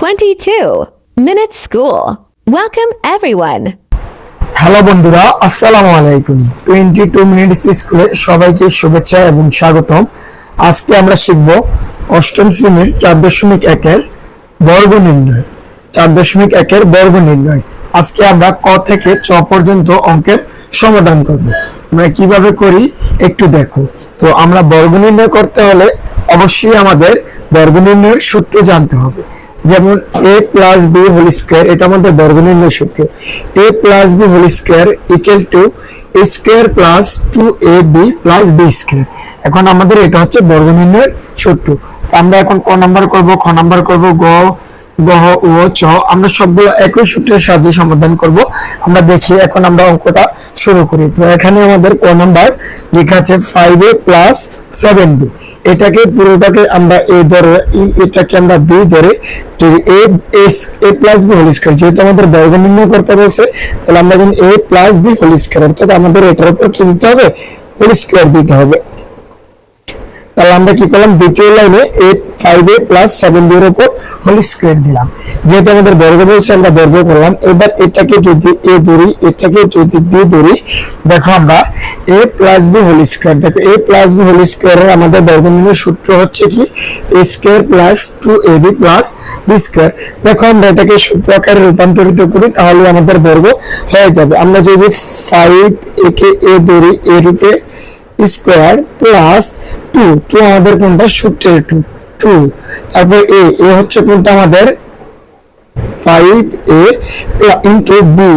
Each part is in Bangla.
22 Minute School. Welcome, everyone. Hello বন্ধুরা আসসালামু আলাইকুম। টোয়েন্টি টু মিনিটস স্কুলে সবাইকে শুভেচ্ছা এবং স্বাগতম। আজকে আমরা শিখব অষ্টম শ্রেণির চার দশমিক একের বর্গ নির্ণয়। চার দশমিক বর্গ নির্ণয়। আজকে আমরা ক থেকে চ পর্যন্ত অঙ্কের সমাধান করব। আমরা কীভাবে করি একটু দেখো। তো আমরা বর্গ নির্ণয় করতে হলে অবশ্যই আমাদের বর্গ নির্ণয়ের সূত্র জানতে হবে। যেমন A plus B whole square এটা আমাদের বর্গ নির্ণয় সূত্র। A plus B whole square equal to A square plus two A B plus B square এখন আমাদের এটা হচ্ছে বর্গ নির্ণয়ের সূত্র। আমরা এখন ক নাম্বার করব, খ নাম্বার করব, গ গহ ও, চ, আমরা সবগুলো একই সূত্রের সাহায্যে সমাধান করব। আমরা দেখি এখন আমরা অঙ্কটা শুরু করি। তো এখানে আমাদের ক নাম্বার লেখা আছে five A plus seven B এটাকে পুরোটাকে আমরা এ ধরে এটাকে আমরা বি ধরে যদি A as A plus B whole square যেহেতু আমাদের বর্গ নির্ণয় করতে বলছে, তাহলে আমরা যখন A plus B whole square অর্থাৎ আমাদের এটার উপর কি দিতে হবে? হোল স্কয়ার দিতে হবে। তাহলে আমরা কি করলাম? দ্বিতীয় লাইনে এ five A plus seven B এর উপর হোল স্কোয়ার দিলাম। যেহেতু আমাদের বর্গ বলছে, আমরা বর্গ করলাম। এবার এটাকে যদি এ ধরি, এটাকে যদি বি ধরি, দেখো আমরা A plus B whole square দেখো এ প্লাস বি হোল স্কোয়ারের আমাদের বর্গ নির্ণয় সূত্র হচ্ছে কি? A square plus two A B plus B square দেখো আমরা এটাকে সূত্র আকারে রূপান্তরিত করি তাহলে আমাদের বর্গ হয়ে যাবে। আমরা যদি ফাইভ একে এ ধরি এ রূপে স্কোয়ার প্লাস টু। টু আমাদের কোনটা? সূত্রের টু। টু। তারপর এ এ হচ্ছে কোনটা আমাদের? Five A into B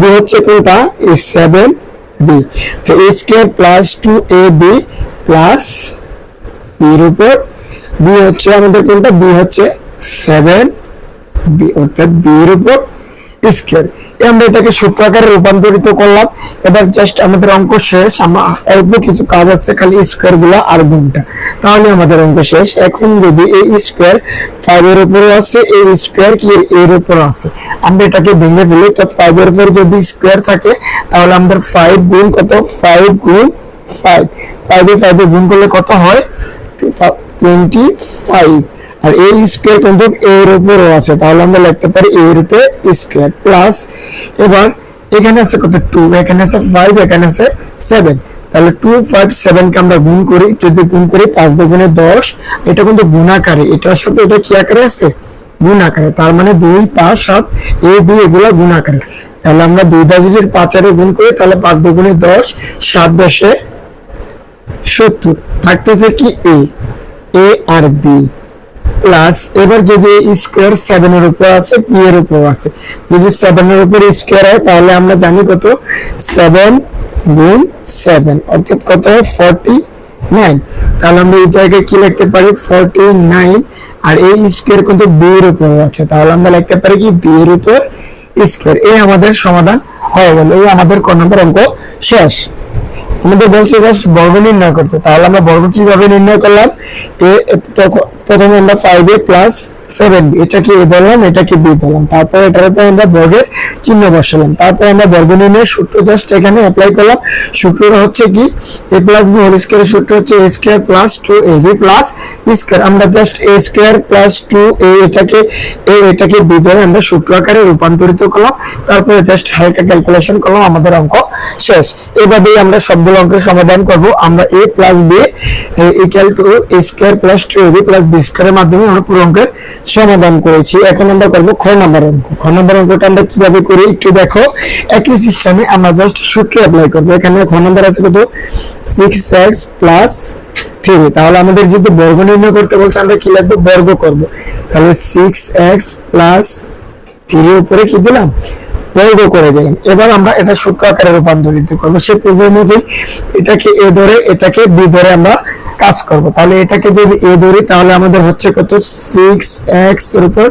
B হচ্ছে কোনটা? এ সেভেন বি তো A square plus two A B plus বির উপর বি হচ্ছে আমাদের কোনটা? বি হচ্ছে সেভেন বি অর্থাৎ বি এর উপর স্কোয়ার আমরা এটাকে সূত্র আকারে রূপান্তরিত করলাম। এবার জাস্ট আমাদের অঙ্ক শেষ। আমরা অল্প কিছু কাজ আছে, খালি স্কোয়ারগুলো আর গুণটা। তাহলে আমাদের অঙ্ক শেষ। এখন যদি এই স্কোয়ার ফাইভ এর উপরে আছে, এই স্কোয়ার কি এর উপরে আছে? আমরা এটাকে ভেঙে ফেলি। তো ফাইভ এর উপর যদি স্কোয়ার থাকে, তাহলে আমাদের ফাইভ গুণ কত? ফাইভ গুণ ফাইভ ফাইভে ফাইভে গুণ করলে কত হয়? টোয়েন্টি ফাইভ আর এই স্কোয়ার কিন্তু এর উপরও আছে। তাহলে আমরা লিখতে পারি এর উপরে স্কোয়ার প্লাস এবার এখানে আছে কত? টু এখানে আছে ফাইভ এখানে আছে সেভেন তাহলে টু ফাইভ সেভেন কে আমরা গুণ করি। যদি গুণ করি, পাঁচ দুগুণে দশ, এটা কিন্তু গুণ আকারে এটার সাথে এটা কি আকারে আছে? গুণ আকারে তার মানে দুই, পাঁচ, সাত, এ, বি, এগুলো গুণ আকারে তাহলে আমরা দুই দা যদি পাঁচারে গুণ করি, তাহলে পাঁচ দুগুণে দশ, সাত দশে সত্তর। থাকতেছে কি এ? এ আর বি। প্লাস এবার যদি স্কোয়ার সেভেন এর উপর আছে পি এর উপর আছে। যদি সেভেন এর উপর স্কোয়ার হয়, তাহলে আমরা জানি কত? সেভেন গুণ সেভেন অর্থাৎ কত? ফর্টি নাইন তাহলে আমরা এই জায়গায় কি লিখতে পারি? ফর্টি নাইন আর এই স্কোয়ার কিন্তু বি এর উপর আছে। তাহলে আমরা লিখতে পারি কি? বি এর উপর স্কোয়ার এই আমাদের সমাধান হয়ে গেল। এই আমাদের ক নম্বর অঙ্ক শেষ। আমাদের বলছে জাস্ট বর্গ নির্ণয় করতে। তাহলে আমরা বর্গ কীভাবে নির্ণয় করলাম? এ তখন প্রথমে আমরা five A plus seven B এটাকে এ ধরলাম এটাকে বি ধরলাম? তারপর এটার উপর আমরা বর্গের চিহ্ন বসালাম। তারপর আমরা বর্গ নির্ণয়ের সূত্র জাস্ট এখানে অ্যাপ্লাই করলাম। সূত্রটা হচ্ছে কি? এ প্লাস বি হোল স্কোয়ারের সূত্র হচ্ছে A square plus two A B plus B square আমরা just A square plus two A এটাকে এ এটাকে বি ধরে আমরা সূত্র আকারে রূপান্তরিত করলাম। তারপরে জাস্ট হালকা ক্যালকুলেশন করলাম, আমাদের অঙ্ক শেষ। এভাবেই আমরা সবগুলো অঙ্কের সমাধান করব। আমরা A plus B equal to A square plus two A B plus B স্কোয়ারের মাধ্যমে আমরা পুরো অঙ্কের সমাধান করেছি। এখন আমরা করব খ নম্বর অঙ্ক। খ নম্বর অঙ্কটা আমরা কীভাবে করি একটু দেখো। একই সিস্টেমে আমরা জাস্ট সূত্র অ্যাপ্লাই করব। এখানে খ নম্বর আছে কত? সিক্স এক্স প্লাস থ্রি তাহলে আমাদের যদি বর্গ নির্ণয় করতে বলছে, আমরা কি লিখব? বর্গ করব। তাহলে সিক্স এক্স প্লাস থ্রি উপরে কি দিলাম? বর্গ করে দিলাম। এবার আমরা এটা সূত্র আকারে রূপান্তরিত করব। সে পূর্বের মতোই এটাকে এ ধরে, এটাকে বি ধরে আমরা কাজ করব। তাহলে এটাকে যদি এ ধরি, তাহলে আমাদের হচ্ছে কত? সিক্স এক্সের উপর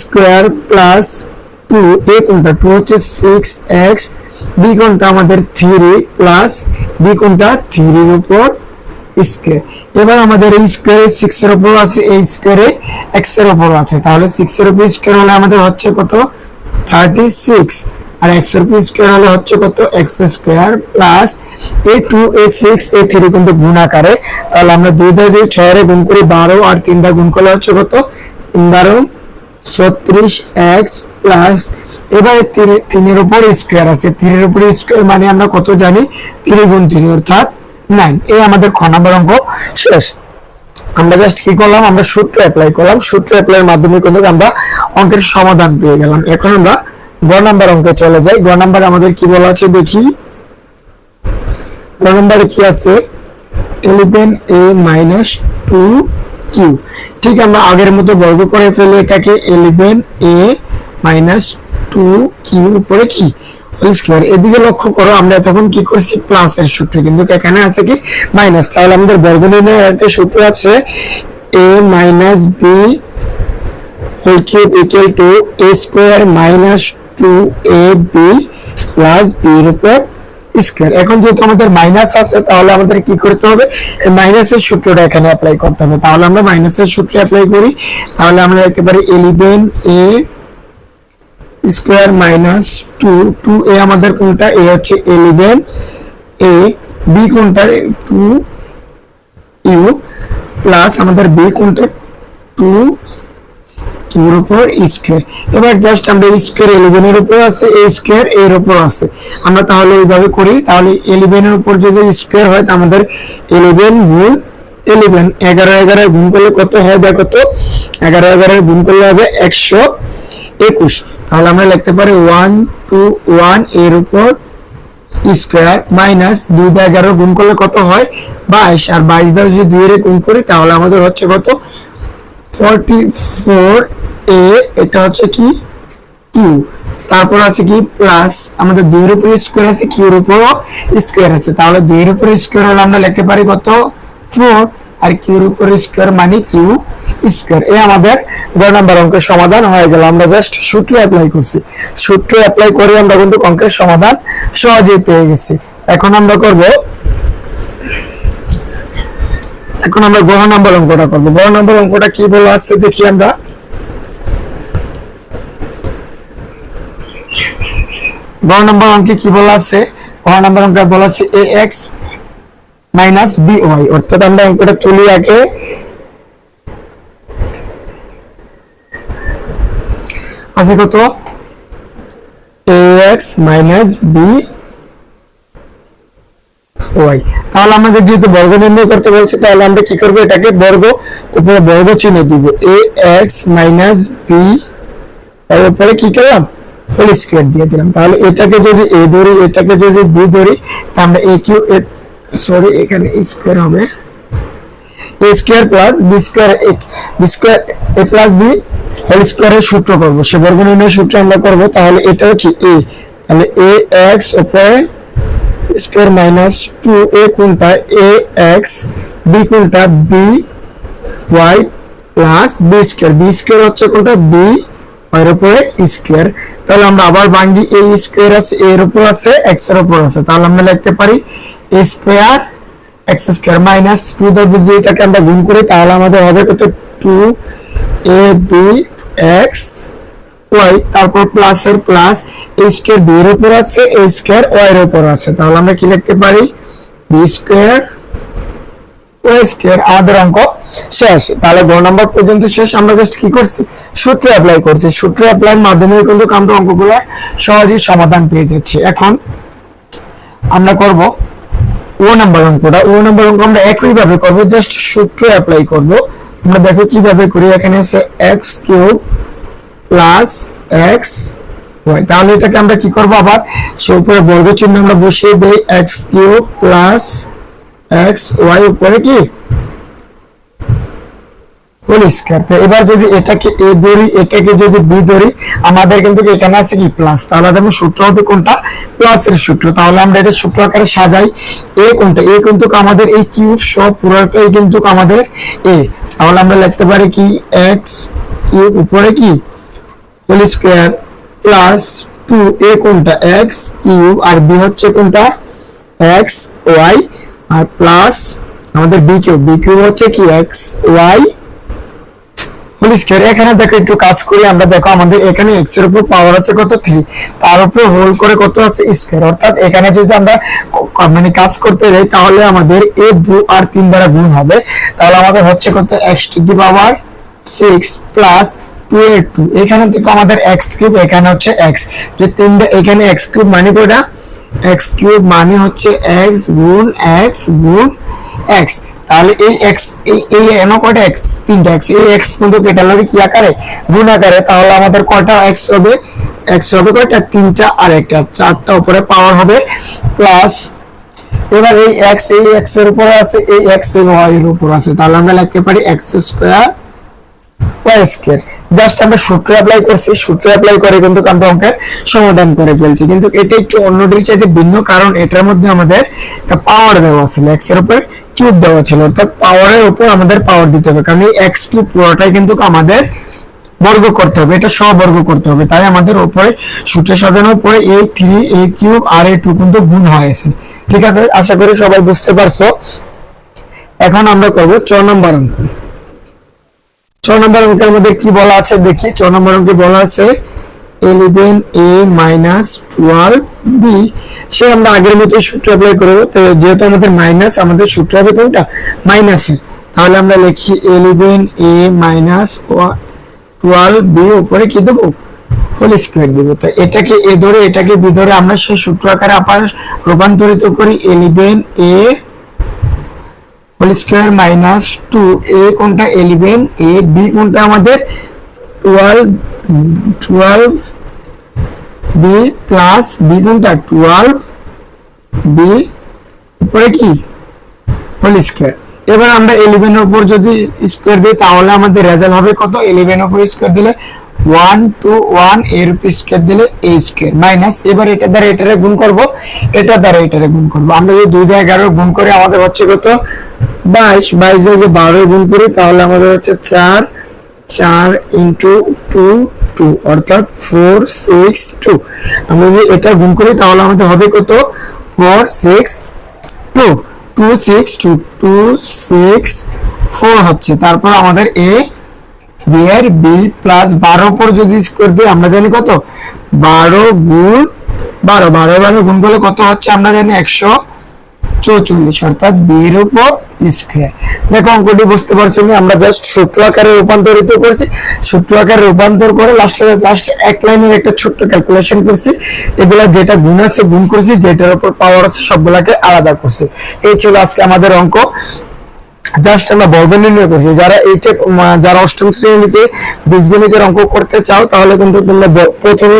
স্কোয়ার প্লাস টু এ কোনটা? টু হচ্ছে সিক্স এক্স বি কোনটা আমাদের থ্রি প্লাস বি কোনটা? থ্রির উপর স্কোয়ার এবার আমাদের এই স্কোয়ারে সিক্স এর উপর আছে, এই স্কোয়ারে এক্সের উপর আছে। তাহলে সিক্স এর উপর স্কোয়ার হলে আমাদের হচ্ছে কত? থার্টি সিক্স আর এক্সের উপর স্কোয়ার হলে হচ্ছে কত? X square plus A two A six A three কিন্তু গুণ আকারে। তাহলে আমরা দুই দা যদি ছয় গুণ করি বারো আর তিন দা গুণ করলে হচ্ছে কত? তিন বারো, ছত্রিশ এক্স প্লাস এবারে তিন- তিনের উপর স্কোয়ার আছে। তিনের উপর স্কোয়ার মানে আমরা কত জানি? তিন গুণ তিন অর্থাৎ নাইন এই আমাদের খ নম্বর অঙ্ক। শেষ। আমরা জাস্ট কি করলাম? আমরা সূত্র অ্যাপ্লাই করলাম। সূত্র অ্যাপ্লাইয়ের মাধ্যমে কিন্তু আমরা অঙ্কের সমাধান পেয়ে গেলাম। এখন আমরা গ নাম্বার অঙ্কে চলে যাই। গ নাম্বার আমাদের কি বলা আছে দেখি। গ নাম্বারে কি আছে? Eleven A minus two Q ঠিক আমরা আগের মতো বর্গ করে ফেলে এটাকে eleven A minus two Q উপরে কি? স্কয়ার এদিকে লক্ষ্য করো, আমরা তখন কি করছি? প্লাস এর সূত্র। কিন্তু এখানে আছে কি? মাইনাস তাহলে আমাদের বর্গ নির্ণয়ের একটা সূত্র আছে। A minus B whole cube equal to A square minus two A B plus B এর উপর স্কোয়ার এখন যেহেতু আমাদের মাইনাস আছে, তাহলে আমাদের কি করতে হবে? মাইনাসের সূত্রটা এখানে অ্যাপ্লাই করতে হবে। তাহলে আমরা মাইনাসের সূত্র অ্যাপ্লাই করি। তাহলে আমরা লিখতে পারি eleven A square minus two two A আমাদের কোনটা? এ হচ্ছে ইলেভেন এ বি কোনটা? টু ইউ প্লাস আমাদের বি কোনটা? টু কিউর উপর স্কোয়ার এবার জাস্ট আমরা স্কোয়ার ইলেভেন এর উপর আছে এ স্কোয়ার এর উপর আছে। আমরা তাহলে এইভাবে করি, তাহলে এর উপর যদি হয় আমাদের গুণ এগারো এগারো গুণ করলে কত হয়? এগারো এগারো গুণ করলে হবে একশো একুশ। তাহলে আমরা লিখতে পারি ওয়ান টু ওয়ানের উপর স্কোয়ার মাইনাস দুই দিয়ে এগারো গুণ করলে কত হয়? বাইশ। আর বাইশ দিয়ে যদি দুই এর গুণ করি, তাহলে আমাদের হচ্ছে কত? ফর্টি ফোর এ এটা হচ্ছে কি? কিউ তারপর আছে কি? প্লাস আমাদের স্কোয়ার আছে স্কোয়ার স্কোয়ার আমরা লিখতে পারি কত? ফোর আর স্কোয়ার মানে কিউ স্কোয়ার আমাদের অঙ্কের সমাধান হয়ে গেল। আমরা জাস্ট সূত্র অ্যাপ্লাই করছি। সূত্র অ্যাপ্লাই করে আমরা কিন্তু অঙ্কের সমাধান সহজেই পেয়ে গেছি। এখন আমরা করব এখন আমরা গহ নম্বর অঙ্কটা করব। গহ নম্বর অঙ্কটা কি বলা আছে দেখি আমরা। গহ নম্বর অঙ্কে কি বলা আছে? গহ নম্বর অঙ্কে বলা আছে A X minus B Y অর্থাৎ আমরা অঙ্কটা তুলি আগে। আছে কত? A X minus B Y. তাহলে আমাদের যেহেতু বর্গ নির্ণয় করতে বলছে, তাহলে আমরা কি করব? এটাকে বর্গ উপরে বর্গ চিহ্ন দিব। এ এক্স মাইনাস বি এর উপরে কি করলাম? হোল স্কোয়ার দিয়ে দিলাম। তাহলে এটাকে যদি এ ধরি, এটাকে যদি বি ধরি, তা আমরা এ কিউ এ সরি এখানে স্কোয়ার হবে। A square plus B square B square A plus B whole স্কোয়ারের সূত্র করব। সে বর্গ নির্ণয়ের সূত্র আমরা করব। তাহলে এটা হচ্ছে এ তাহলে এ এক্স উপরে স্কোয়ার মাইনাস টু এ কোনটা? এ, এক্স, বি কোনটা? B, Y plus B square. B square হচ্ছে কোনটা? বি এর উপরে স্কোয়ার। তাহলে আমরা আবার ভাঙ্গি এ স্কোয়ার আছে এর উপর আছে, এক্সের উপর আছে। তাহলে আমরা লিখতে পারি A square X square minus two দ্বারা যদি এটাকে আমরা গুণ করি, তাহলে আমাদের হবে কত? Two A B X Y তারপর প্লাস এর প্লাস বি এর উপর আছে ওয়াই এর উপর আছে। তাহলে আমরা কি লিখতে পারি? বি ওয়াই অঙ্ক শেষ। তাহলে গ নাম্বার পর্যন্ত শেষ। আমরা জাস্ট কি করছি? সূত্র অ্যাপ্লাই করছি। সূত্র অ্যাপ্লাইয়ের মাধ্যমে কিন্তু অঙ্কগুলো সহজেই সমাধান পেয়ে যাচ্ছি। এখন আমরা করব ও নাম্বার অঙ্কটা। ও নাম্বার অঙ্ক আমরা একই ভাবে করব। জাস্ট সূত্র অ্যাপ্লাই করব। আমরা দেখো কীভাবে করি। এখানে আছে X cube plus X Y. তাহলে এটাকে আমরা কি করব আবার? সে উপরে বর্গ চিহ্ন আমরা বসিয়ে দেই X cube plus X Y উপরে কি? এবার যদি এটাকে এ ধরি, এটাকে যদি বি ধরি, আমাদের কিন্তু এখানে আছে কি প্লাস? তাহলে দেখো সূত্র হবে কোনটা? প্লাস এর সূত্র। তাহলে আমরা এটা সূত্র আকারে সাজাই। এ কোনটা? এ কিন্তু আমাদের এই কিউব সব পুরোটাই কিন্তু আমাদের এ। তাহলে আমরা লিখতে পারি কি? এক্স কিউব উপরে কি? Whole square plus two A কোনটা? এক্স কিউব আর বি হচ্ছে কোনটা? এক্স ওয়াই আর প্লাস আমাদের বি কিউব। বি কিউব হচ্ছে কি? X Y. হোল স্কয়ার, এখানে দেখো একটু কাজ করি, আমরা দেখো আমাদের এখানে এক্সের উপর পাওয়ার আছে কত? 3 তার উপর হোল করে কত আছে? স্কয়ার অর্থাৎ এখানে যদি আমরা মানে কাজ করতে যাই, তাহলে আমাদের এ দু আর 3 দ্বারা গুণ হবে। তাহলে আমাদের হচ্ছে কত? x to the power 6 plus X X X কোটা কেটে কি আকারে? গুণ আকারে। তাহলে আমাদের কয়টা এক্স হবে? হবে তিনটা আর একটা। চারটা উপরে হবে প্লাস এবার এই এক্স এই এক্সের উপরে এই এক্স ওয়াই এর উপর তাহলে আমরা লিখতে পারি X square Y square just আমরা সূত্র অ্যাপ্লাই করছি, সূত্র অ্যাপ্লাই করে কিন্তু আমরা অঙ্কের সমাধান করে ফেলছি। কিন্তু এটা একটু চাইতে ভিন্ন, কারণ এটার মধ্যে আমাদের একটা পাওয়ার দেওয়া এক্সের উপর কিউব দেওয়া ছিল। অর্থাৎ পাওয়ারের উপর আমাদের পাওয়ার দিতে হবে, কারণ কিউব পুরোটাই কিন্তু আমাদের বর্গ করতে হবে, এটা সবর্গ করতে হবে। তাই আমাদের উপরে সূত্রে সাজানোর পরে এই থ্রি কিউব আর এই টু কিন্তু গুণ হয়েছে। ঠিক আছে? আশা করি সবাই বুঝতে পারছ। এখন আমরা করব ছ নম্বর অঙ্ক। ছ নম্বর অঙ্কের মধ্যে কি বলা আছে? দেখি, ছ নম্বর অঙ্কে বলা আছে eleven A minus twelve B সে আমরা আগের মতো সূত্র অ্যাপ্লাই করব, তো যেহেতু আমাদের মাইনাস আমাদের সূত্র হবে কোনটা? মাইনাসের তাহলে আমরা লিখি eleven A minus twelve B উপরে কি দেবো? হোল স্কোয়ার দেবো। তো এটাকে এ ধরে, এটাকে বি ধরে আমরা সেই সূত্র আকারে আবার রূপান্তরিত করি eleven A whole square minus two A কোনটা ইলেভেন এ বি কোনটা আমাদের twelve twelve B plus B কোনটা? টুয়েলভ বি উপরে কি? হোল স্কোয়ার এবার আমরা ইলেভেন এর উপর যদি স্কোয়ার দিই, তাহলে আমাদের রেজাল্ট হবে কত? ইলেভেন উপর স্কোয়ার দিলে ওয়ান টু ওয়ানের উপর স্কোয়ার দিলে এ স্কোয়ার মাইনাস এবার এটা দ্বারা এটারে গুণ করব, এটা দ্বারা এটারে গুণ করব। আমরা যদি দুই দিয়ে এগারো গুণ করে, আমাদের হচ্ছে কত? বাইশ বাইশ যদি বারো গুণ করি, তাহলে আমাদের হচ্ছে চার চার ইন্টু টু টু, অর্থাৎ ফোর, সিক্স, টু। আমরা যদি এটা গুণ করি, তাহলে আমাদের হবে কত? Four, six, two. Two, six, two two, six, four হচ্ছে। তারপর আমাদের এ, বি এর বি প্লাস বারো পর যদি স্কোয়ার দিই, আমরা জানি কত? বারো গুণ বারো। বারো বারো গুণ করলে কত হচ্ছে? আমরা জানি একশো চৌচল্লিশ অর্থাৎ বিয়ের উপর স্কোয়ার দেখো অঙ্কটি বুঝতে পারছ না, আমরা জাস্ট সূত্র আকারে রূপান্তরিত করছি। সূত্র আকারে রূপান্তর করে লাস্টে লাস্টে এক লাইনের একটা ছোট্ট ক্যালকুলেশন করছি। এগুলা যেটা গুণ আছে, গুণ করছি, যেটার উপর পাওয়ার আছে, সবগুলাকে আলাদা করছি। এই ছিল আজকে আমাদের অঙ্ক। জাস্ট আমরা বর্গ নির্ণয় করছি। যারা এইটা যারা অষ্টম শ্রেণীতে বীজগণিতের অঙ্ক করতে চাও, তাহলে কিন্তু তোমরা প্রথমে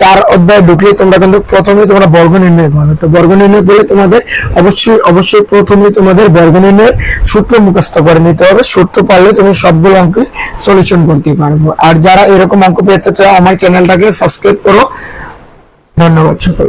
চার অধ্যায় ঢুকলে তোমরা কিন্তু প্রথমে তোমরা বর্গ নির্ণয় করবে। তো বর্গ নির্ণয় করলে তোমাদের অবশ্যই অবশ্যই প্রথমে তোমাদের বর্গ নির্ণয়ের সূত্র মুখস্থ করে নিতে হবে। সূত্র পারলে তুমি সবগুলো অঙ্ক সলিউশন করতে পারব। আর যারা এরকম অঙ্ক পেতে চাও, আমার চ্যানেলটাকে সাবস্ক্রাইব করো। ধন্যবাদ সকল